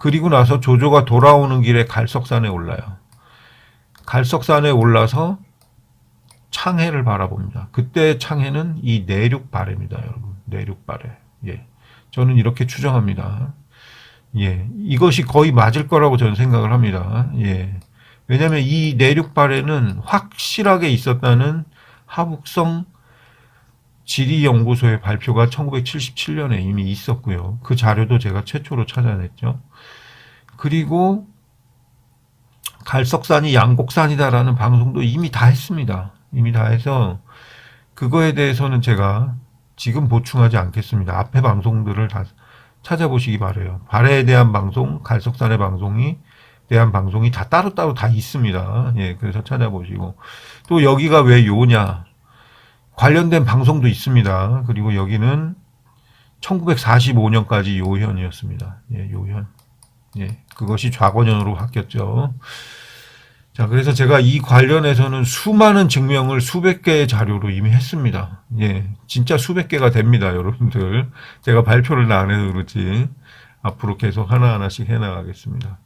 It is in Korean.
그리고 나서 조조가 돌아오는 길에 갈석산에 올라요. 갈석산에 올라서 창해를 바라봅니다. 그때 창해는 이 내륙 발해입니다, 여러분. 내륙 발해. 예. 저는 이렇게 추정합니다. 예. 이것이 거의 맞을 거라고 저는 생각을 합니다. 예. 왜냐하면 이 내륙 발해는 확실하게 있었다는 하북성 지리연구소의 발표가 1977년에 이미 있었고요. 그 자료도 제가 최초로 찾아냈죠. 그리고 갈석산이 양곡산이다라는 방송도 이미 다 했습니다. 이미 다 해서 그거에 대해서는 제가 지금 보충하지 않겠습니다. 앞에 방송들을 다 찾아보시기 바래요. 발해에 대한 방송, 갈석산의 방송이 대한 방송이 다 따로따로 다 있습니다. 예, 그래서 찾아보시고 또 여기가 왜 요냐 관련된 방송도 있습니다. 그리고 여기는 1945년까지 요현이었습니다. 예, 요현. 예, 그것이 좌권현으로 바뀌었죠. 자, 그래서 제가 이 관련해서는 수많은 증명을 수백 개의 자료로 이미 했습니다. 예, 진짜 수백 개가 됩니다, 여러분들. 제가 발표를 안 해서 그렇지. 앞으로 계속 하나하나씩 해나가겠습니다.